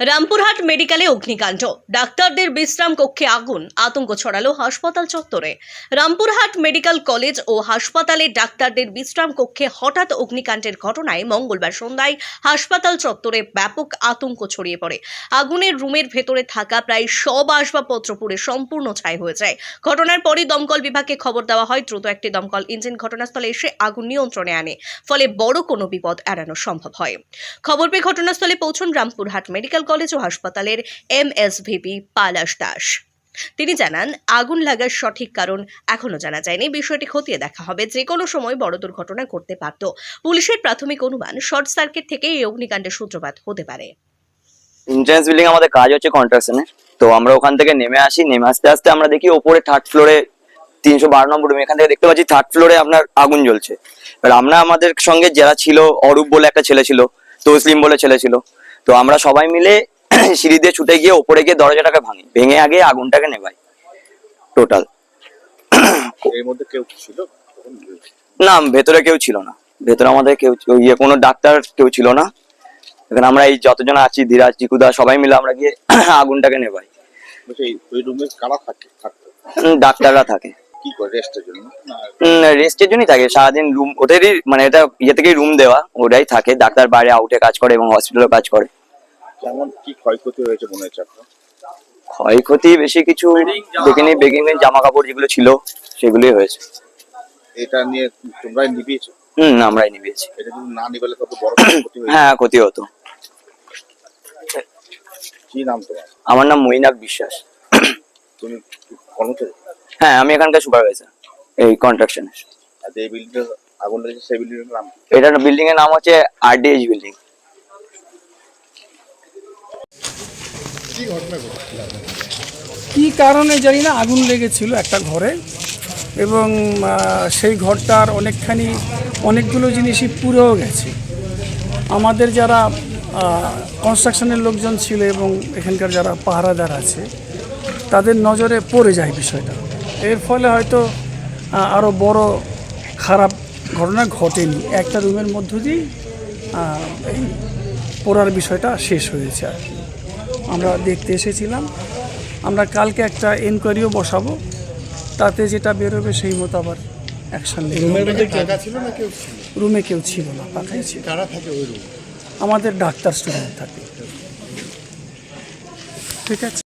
রামপুরহাট মেডিকেলে অগ্নিকাণ্ড। ডাক্তারদের বিশ্রাম কক্ষে আগুন, আতঙ্ক ছড়ালো হাসপাতাল চত্বরে। রামপুরহাট মেডিকেল কলেজ ও হাসপাতালে ডাক্তারদের বিশ্রাম কক্ষে হঠাৎ অগ্নিকাণ্ডের ঘটনায় মঙ্গলবার সন্ধ্যায় হাসপাতাল চত্বরে ব্যাপক আতঙ্ক ছড়িয়ে পড়ে। আগুনের রুমের ভেতরে থাকা প্রায় সব আসবাবপত্র পুড়ে সম্পূর্ণ ছাই হয়ে যায়। ঘটনার পরই দমকল বিভাগকে খবর দেওয়া হয়, দ্রুত একটি দমকল ইঞ্জিন ঘটনাস্থলে এসে আগুন নিয়ন্ত্রণে আনে, ফলে বড় কোনো বিপদ এড়ানো সম্ভব হয়। খবর পেয়ে ঘটনাস্থলে পৌঁছন রামপুরহাট মেডিকেল কলেজ ও হাসপাতালের এমএসভিপি পালাশ দাস। তিনি জানান, আগুন লাগার সঠিক কারণ এখনও জানা যায়নি। বিষয়টি খতিয়ে দেখা হবে। যে কোনো সময় বড় দুর্ঘটনা ঘটতে পারত। পুলিশের প্রাথমিক অনুমান, শর্ট সার্কিট থেকে এই অগ্নিকাণ্ডের সূত্রপাত হতে পারে। ইন্টারেন্স বিল্ডিং আমাদের কাজ হচ্ছে কন্ট্রাকশনে তো আমরা ওখান থেকে নেমে আসি। নেমে আসতে আসতে আমরা দেখি ওপরে থার্ড ফ্লোরে তিনশো বারো নম্বর রুম এখান থেকে দেখতে পাচ্ছি থার্ড ফ্লোরে আপনার আগুন জ্বলছে। এবার আমরা আমাদের সঙ্গে যারা ছিল, অরূপ বলে একটা ছেলে ছিল, তসলিম বলে ছেলে ছিল তো আমরা সবাই মিলে সিঁড়ি দিয়ে ছুটে গিয়ে ওপরে গিয়ে দরজাটাকে ভাঙি। ভেঙে আগে আগুনটাকে নেভাই। টোটাল এর মধ্যে কেউ ছিল? না ভেতরে কেউ ছিল না। ভেতরে আমাদের কেউ ইয়ে কোনো ডাক্তার কেউ ছিল না। এখানে আমরা এই যতজন আছি ধীরাজ চিকুদা সবাই মিলে আমরা গিয়ে আগুনটাকে ওই রুমে কারা থাকে? ডাক্তাররা থাকে। কি করে? রেস্টের জন্য? রেস্টের জন্যই থাকে। সারাদিন রুম ওদেরই মানে এটা ইয়ে থেকেই রুম দেওয়া ওরাই থাকে। ডাক্তার বাইরে আউটে কাজ করে এবং হসপিটালে কাজ করে। কেমন কি ক্ষয়ক্ষতি হয়েছে মনে হচ্ছে আপনার? ক্ষয়ক্ষতি বেশি কিছু দেখিনি বেগিং জামা কাপড় যেগুলো ছিল সেগুলোই হয়েছে। এটা নিয়ে তোমরাই নিবিয়েছো হুম আমরাই নিবেছি এটা যদি না নিবেলে কত বড় ক্ষতি হ্যাঁ ক্ষতি হতো। কি নাম তোমার? আমার নাম মৈনাক বিশ্বাস। তুমি কর্মচারী? হ্যাঁ আমি এখানকার সুপারভাইজার এই কন্ট্রাকশনের আর যে বিল্ডিং আগুন লেগেছে সেই বিল্ডিং এর নাম? এটা বিল্ডিং এর নাম হচ্ছে আরডিএইচ বিল্ডিং কি কারণে জানি না, আগুন লেগেছিল একটা ঘরে এবং সেই ঘরটার অনেকখানি, অনেকগুলো জিনিসই পুড়েও গেছে। আমাদের যারা কনস্ট্রাকশনের লোকজন ছিল এবং এখানকার যারা পাহারাদার আছে, তাদের নজরে পড়ে যায় বিষয়টা। এর ফলে হয়তো আরও বড় খারাপ ঘটনা ঘটেনি। একটা রুমের মধ্য দিয়েই এই পড়ার বিষয়টা শেষ হয়েছে আর কি। আমরা দেখতে এসেছিলাম। আমরা কালকে একটা এনকোয়ারিও বসাবো। তাতে যেটা বেরোবে সেই মতো আবার অ্যাকশন রুমে কেউ ছিল না পাখাই ছিল। থাকে ওই রুম আমাদের ডাক্তার স্টুডেন্ট থাকে। ঠিক আছে।